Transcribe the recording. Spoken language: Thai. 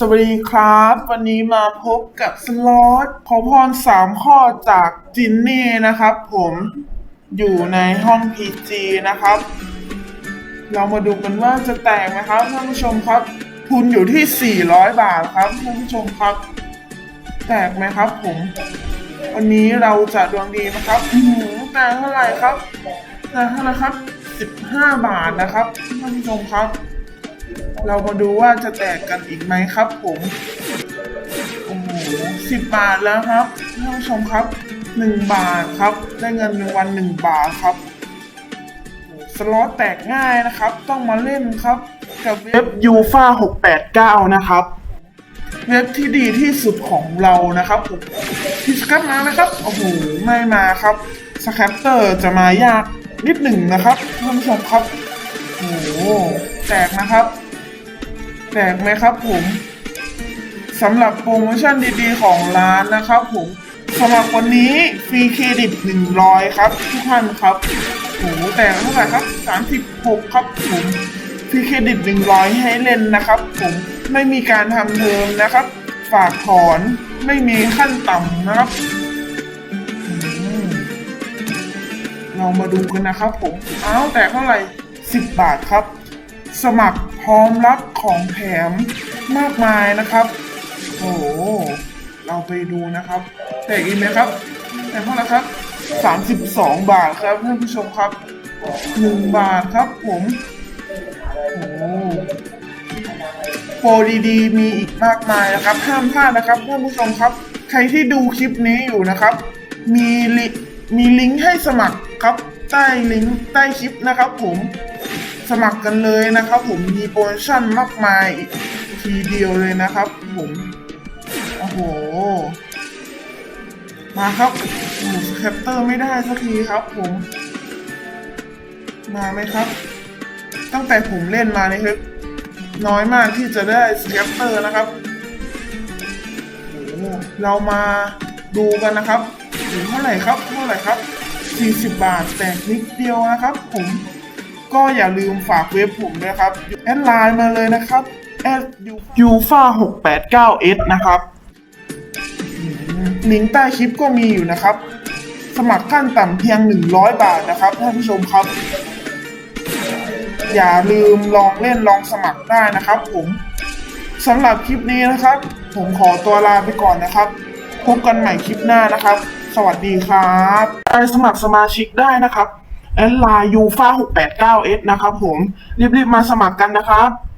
สวัสดีครับ วันนี้มาพบกับสล็อตขอพรสามข้อจากจินนี่นะครับ ผมอยู่ในห้อง PG นะครับ เรามาดูกันว่าจะแตกไหมครับท่านผู้ชมครับ ทุนอยู่ที่ 400 บาทครับท่านผู้ชมครับ แตกไหมครับ ผม วันนี้เราจะดวงดีไหมครับแตกเท่าไหร่ครับแตกเท่าไหร่ครับ 15 บาทนะครับท่านผู้ชมครับ เรามาดูว่าจะแตกกันอีกไหมครับผมโอ้โหสิบบาทแล้วครับท่านผู้ชมครับหนึ่งบาทครับ ได้เงินหนึ่งวันหนึ่งบาทครับสล็อตแตกง่ายนะครับ ต้องมาเล่นครับ กับเว็บยูฟา689นะครับ เว็บที่ดีที่สุดของเรานะครับผมที่สครับมานะครับโอ้โหไม่มาครับสแคปเตอร์จะมายากนิดหนึ่งนะครับท่านผู้ชมครับ โอ้โหแตกนะครับ แตกไหมครับผมสำหรับโปรโมชั่นดีๆ ของร้านนะครับผมสำหรับวันนี้ฟรีเครดิต 100 ครับ ทุกท่านครับโอ้โหแตกเท่าไหร่ครับ 36 ครับผมฟรีเครดิต 100 ให้เล่นนะครับผมไม่มีการทำเทอมนะครับ ฝากถอนไม่มีขั้นต่ำนะครับเรามาดูกันนะครับผม อ้าว แตกเท่าไหร่ 10 บาทครับ สมัครพร้อมรับของแถมมากมายนะครับ โอ้เราไปดูนะครับ แตกอีกไหมครับแต่เท่าไหร่ครับ 32 บาทครับท่านผู้ชมครับ 1 บาทครับผมโอ้โหโปรดีๆ มีอีกมากมายนะครับ ห้ามพลาดนะครับท่านผู้ชมครับ ใครที่ดูคลิปนี้อยู่นะครับ มีลิมีลิงก์ให้สมัครครับ ใต้ลิงก์ใต้คลิปนะครับผมสมัครกันเลยนะครับผมมีโปรโมชั่นมากมายทีเดียวเลยนะครับผมโอ้โห มาครับโอ้สแคปเตอร์ไม่ได้สักทีครับผม มาไหมครับ ตั้งแต่ผมเล่นมาเนี่ยครับน้อยมากที่จะได้สแคปเตอร์นะครับโอ้เรามาดูกันนะครับถึงเท่าไหร่ครับเท่าไหร่ครับ 40 บาท แตกนิดเดียวนะครับ ผมก็อย่าลืมฝากเว็บผมด้วยครับ แอดไลน์มาเลยนะครับแอดยูฟา689 s นะครับลิงก์ใต้คลิปก็มีอยู่นะครับ สมัครขั้นต่ำเพียง 100 บาทนะครับท่านผู้ชมครับ อย่าลืมลองเล่นลองสมัครได้นะครับ ผมสำหรับคลิปนี้นะครับ ผมขอตัวลาไปก่อนนะครับ พบกันใหม่คลิปหน้านะครับ สวัสดีครับไปสมัครสมาชิกได้นะครับ แอดไลน์ยูฟา689 s นะครับผม รีบๆมาสมัครกันนะครับ